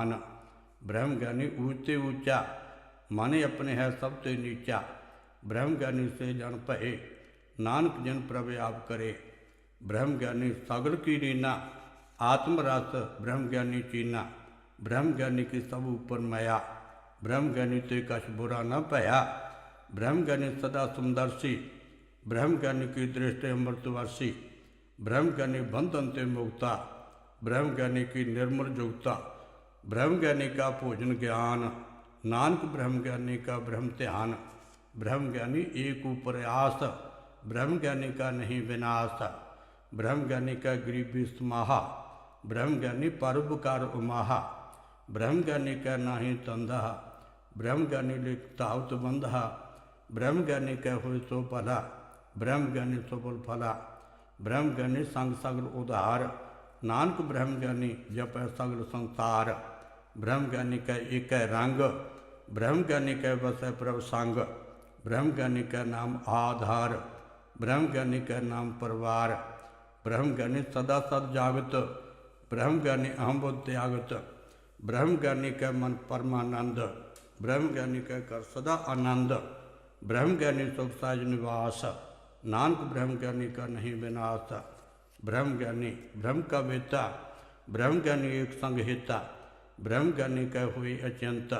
महान। ब्रह्म ज्ञानी ऊँचे ऊँचा, माने अपने है सब सबसे नीचा। ब्रह्म ज्ञानी से जन पहे, नानक जन प्रभ आप करे। ब्रह्म ज्ञानी सगल की रीना, आत्मरस ब्रह्म ज्ञानी चीना। ब्रह्म ज्ञानी की सब ऊपर माया। ब्रह्म ज्ञानी ते कछ बुरा न भया ब्रह्म ज्ञानी सदा सुंदरसी ब्रह्म ज्ञानी की दृष्टि अमृतवर्षी। ब्रह्म ज्ञानी बंधन ते मुक्ता। ब्रह्म ज्ञानी की निर्मल जुगता। ब्रह्म ज्ञानी का भोजन ज्ञान नानक ब्रह्म ज्ञानी का ब्रह्म ध्यान ब्रह्म ज्ञानी एक ऊपर आस ब्रह्म ज्ञानी का नहीं विनाश ब्रह्म ज्ञानी का गरीबी समाहा ब्रह्म ज्ञानी परोपकार उमाहा ब्रह्म ज्ञानी का नाही तंदा ब्रह्म ज्ञानी लिख तावत बंधा ब्रह्म ज्ञानी का हुए सो भला ब्रह्म ज्ञानी सबल फला ब्रह्म ज्ञानी संग सगल उधार नानक ब्रह्म ज्ञानी जप सगल संसार। ब्रह्म ज्ञानी का एक है रंग। ब्रह्म ज्ञानी का बस है प्रभ संग। ब्रह्म ज्ञानी का नाम आधार। ब्रह्म ज्ञानी का नाम परिवार। ब्रह्म ज्ञानी सदा सद जागत। ब्रह्म ज्ञानी अहम त्यागत। ब्रह्म ज्ञानी का मन परमानंद। ब्रह्म ज्ञानी का कर सदा आनंद। ब्रह्म ज्ञानी सुख साज निवास। नानक ब्रह्म ज्ञानी का नहीं विनाश। ब्रह्म ज्ञानी ब्रह्म का वेता ब्रह्म ज्ञानी एक संग हिता ब्रह्म ज्ञानी का हुई अत्यंत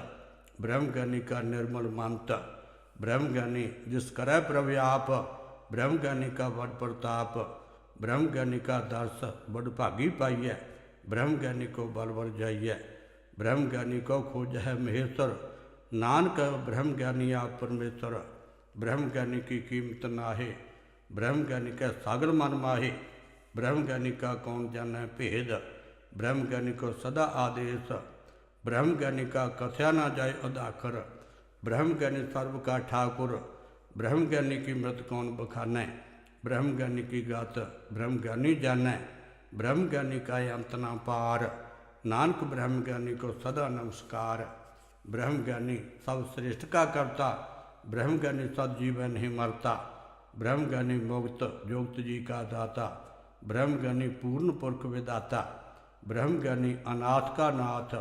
ब्रह्म ज्ञानी का निर्मल मंत ब्रह्म ज्ञानी जिस करे प्रव्याप ब्रह्म ज्ञानी का बड़ प्रताप ब्रह्म ज्ञानी का दर्श बड़ भागी पाइए ब्रह्म ज्ञानी को बल बल जाइए ब्रह्म ज्ञानी को खोज है महेश्वर, नानक ब्रह्म ज्ञानी आप परमेश्वर ब्रह्म ज्ञानी की कीमत नाहे ब्रह्म ज्ञानी का सागर मन माहे ब्रह्म ज्ञानी का कौन जाने भेद ब्रह्म ज्ञानी को सदा आदेश ब्रह्म ज्ञानी का कथया ना जाए अदाकर ब्रह्म ज्ञानी सर्व का ठाकुर ब्रह्म ज्ञानी की मृत कौन बखाने ब्रह्म ज्ञानी की गात ब्रह्म ज्ञानी जाने ब्रह्म ज्ञानी का अंत ना पार नानक ब्रह्म ज्ञानी को सदा नमस्कार ब्रह्म ज्ञानी सब श्रेष्ठ का करता ब्रह्म ज्ञानी सद जीवन नहीं मरता ब्रह्म ज्ञानी मुक्त जोक्त जी का दाता ब्रह्म ज्ञानी पूर्ण पुरख विदाता ब्रह्म ज्ञानी अनाथ का नाथ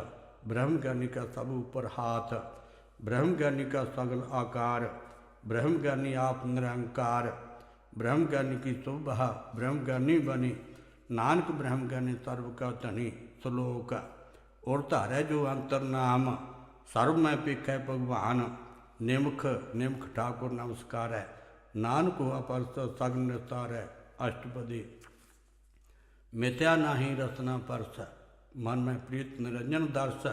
ब्रह्म ज्ञानी का सब ऊपर हाथ ब्रह्म ज्ञानी का सगल आकार ब्रह्म ज्ञानी आप निरंकार ब्रह्म ज्ञानी की सुबह ब्रह्म ज्ञानी बनी, नानक ब्रह्म ज्ञानी सर्व का धनी श्लोक, और धारे जो अंतर नाम सर्व में पिख है भगवान, निमुख निमुख ठाकुर नमस्कार है नानक हुआ परस सगन निस्तार है अष्टपदी। मिथ्या नाही रसना परस मन में प्रीत निरंजन दर्श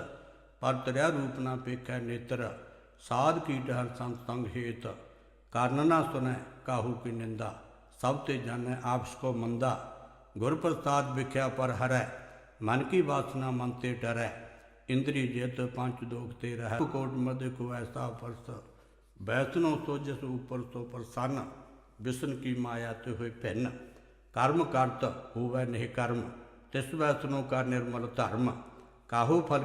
पर तरह रूप ना पेख नेत्र, साध की डहर संत संग हेत। कारण ना सुने काहू की निंदा, सब ते जाने आपस को मंदा। गुर प्रसाद विख्या पर हरै मन की वासना मन ते डरै इंद्री जित पंच दोग ते रह कोट मध्य को ऐसा परस, बैसनो सो जिस ऊपर सो प्रसन्न। विष्ण की माया ते हुए भिन्न कर्म करत होवै नहीं कर्म तिस वैसनो का निर्मल धर्म काहू फल